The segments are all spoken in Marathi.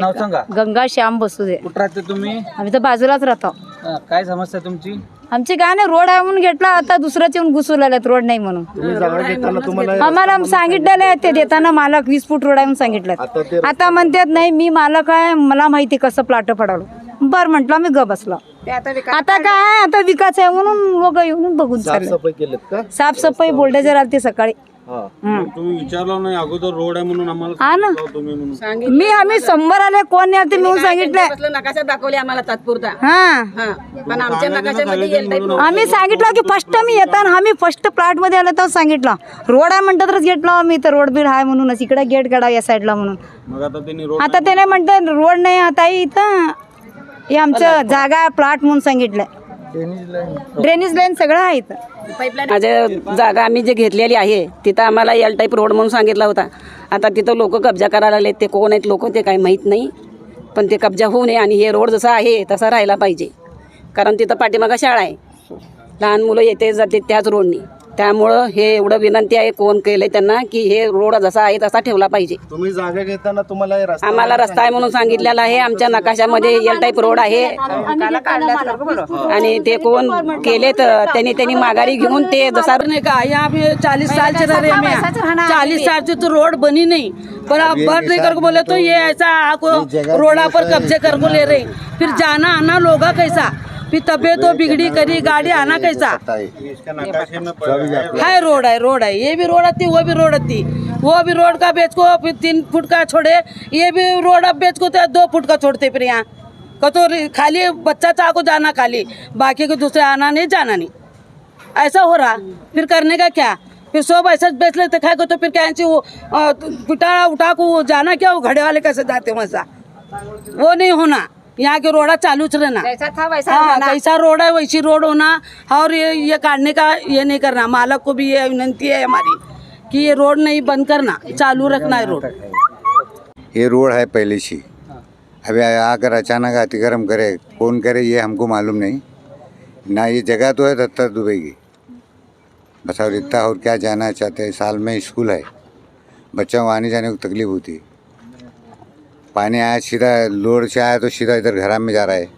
नाव सांगा. गंगा श्याम बसू दे कुठं राहते तुम्ही? आम्ही तर बाजूलाच राहतो. हा, काय समस्या तुमची? आमची काय नाही रोड आहे म्हणून घेतला आता दुसरंच येऊन घुसू लागल्यात रोड नाही म्हणून. तुम्ही जागा घेताना तुम्हाला आम्हाला सांगितलेलं आहे ते देताना मालक वीस फूट रोड आहे म्हणून सांगितलं आता म्हणतात नाही मी मालक आहे मला माहिती कसं प्लाट पडालो बर म्हटलं मी ग बसलो. आता काय आहे, आता विकास आहे म्हणून लोक येऊन बघून चालले. साफसफाई केलेत का? साफसफाई बोल्डेजर आलते सकाळी. तुम्ही विचारलं नाही अगोदर रोड आहे म्हणून आम्हाला हा ना. तुम्ही म्हणून. मी आम्ही शंभर आले कोण नाही आलते मी सांगितलंय. नकाशा दाखवले आम्हाला तात्पुरता. हा. हा. पण आमच्या नकाशामध्ये आम्ही सांगितलं की फर्स्ट मी येताना आम्ही फर्स्ट प्लॉटमध्ये आलो तर सांगितलं. रोड आहे म्हणतात गेट लावा मी तर रोड बीड आहे म्हणूनच. इकडे गेट काढा या साईडला म्हणून. मग आता त्यांनी रोड आता त्याने म्हणतात रोड नाही आता इथं. हे आमचं जागा प्लॉट म्हणून सांगितलंय. ड्रेनेज लाईन सगळं आहे इथं. माझ्या जागा आम्ही जे घेतलेली आहे तिथं आम्हाला एल टाईप रोड म्हणून सांगितला होता. आता तिथं लोक कब्जा करायला लागले ते कोण आहेत लोक ते काही माहीत नाही. पण ते कब्जा होऊ नये आणि हे रोड जसा आहे तसा राहायला पाहिजे. कारण तिथं पाठीमागं शाळा आहे. लहान मुलं येते जाते त्याच रोडनी त्यामुळं हे एवढं विनंती आहे कोण केलं त्यांना की हे रोड जसा आहे तसा ठेवला पाहिजे. तुम्ही जागा घेताना तुम्हाला हे रस्ता आम्हाला रस्ता आहे म्हणून सांगितलेला आहे. आमच्या नकाशामध्ये एल टाईप रोड आहे. आणि ते कोण केले तर त्यांनी त्यांनी माघारी घेऊन ते जसा नहीं का? यहाँ पे चालीस साल से रह रहे हैं यहाँ चालीस साल से तो रोड बनी नहीं. पर अब बट नहीं करके बोले तो ये ऐसा आपको रोडा पर कब्जे कर को ले रहे फिर जाना आना लोगा कैसा? फिर तबीयत तो बिगड़ी करी, गाड़ी आना कैसा? है रोड है रोड है ये भी रोड थी वो भी रोड आती वो भी रोड का बेच को फिर तीन फुट का छोड़े. ये भी रोड अब बेच को तो दो फुट का छोड़ते फिर यहाँ. कतो खाली बच्चा चाह को जाना खाली. बाकी को दूसरे आना नहीं, जाना नहीं. ऐसा हो रहा. फिर करने का क्या? फिर सब ऐसा बेच लेते, खाए को तो फिर क्या वो पिटा उठा को जाना क्या? वो घड़े वाले कैसे जाते वैसा? वो नहीं होना. यहाँ के रोड़ा चालू च रहना हाँ कैसा रोड है वैसी रोड होना। और ये ये काटने का ये नहीं करना। मालक को भी ये विनंती है हमारी कि ये रोड नहीं बंद करना चालू रखना है रोड। ये रोड है पहले से। अभी आकर अचानक अतिक्रम करे कौन करे ये हमको मालूम नहीं। ना ये जगह तो है दत्ता दुबे की बस और इतना और क्या जाना चाहते हैं? साल में स्कूल है। बच्चों को आने जाने को तकलीफ होती है। पानी आया सीधा लोड से आया तो सीधा इधर घरा में जा रहा है।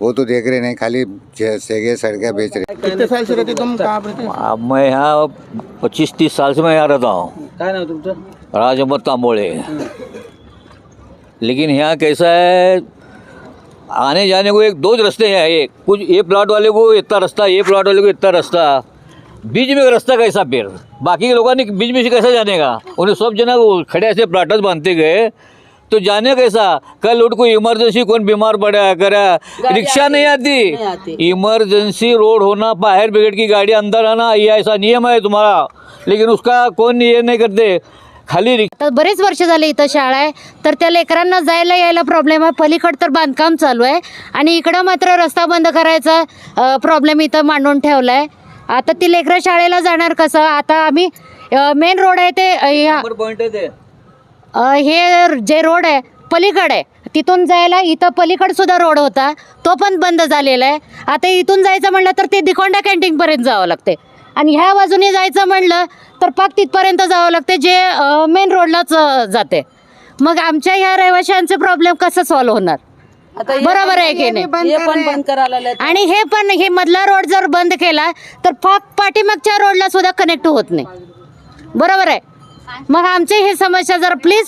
वो तो देख रहे नहीं खाली सेगे सड़कें बेच रहे कितने साल से रहते तुम? कहाँ पर अब मैं यहाँ पच्चीस तीस साल से मैं यहाँ रहता हूँ। काय तुमचं राज अहमद तांबोले लेकिन यहाँ कैसा है आने जाने को एक दो रास्ते हैं एक कुछ ये प्लाट वाले को इतना रास्ता ये प्लाट वाले को इतना रास्ता। बीच में रास्ता कैसा फिर? बाकी के लोगों ने बीच में से कैसा जाने का उन्हें सब जना वो खड़े ऐसे प्लाटस बांधते गए। तो जाने कैसा? कल उठ को इमरजेंसी कौन बीमार पड़ा करा। रिक्शा नहीं आती। इमरजेंसी रोड होना फायर ब्रिगेड की गाड़ी अंदर आना ये ऐसा नियम है तुम्हारा। लेकिन उसका कौन ये नहीं करते? खाली रिक्शा। तर बरेच वर्ष झाले इथं शाळा आहे तर त्या लेकरांना जायला यायला प्रॉब्लेम आहे. पलीकड तर बांधकाम चालू आहे. आणि इकडं मात्र रस्ता बंद करायचा प्रॉब्लेम इथं मांडून ठेवला आहे आता ती लेकरं शाळेला जाणार कसं? आता आम्ही मेन रोड आहे ते. है जे रोड आहे पलीकडे आहे तिथून जायला इथं पलीकड सुद्धा रोड होता. तो पण बंद झालेला आहे. आता इथून जायचं म्हणलं तर ते दिकोंडा कॅन्टीनपर्यंत जावं लागते. आणि ह्या बाजूने जायचं म्हणलं तर पाक तिथपर्यंत जावं लागते जे मेन रोडलाच जाते. मग आमच्या ह्या रहिवाशांचे प्रॉब्लेम कसं सॉल्व्ह होणार? बरोबर आहे की नाही? ये पण बंद करायला लागले. आणि हे पण हे मधला रोड जर बंद केला तर पाक पाठीमागच्या रोडला सुद्धा कनेक्ट होत नाही. बरोबर आहे? मग आमची ही समस्या जर प्लीज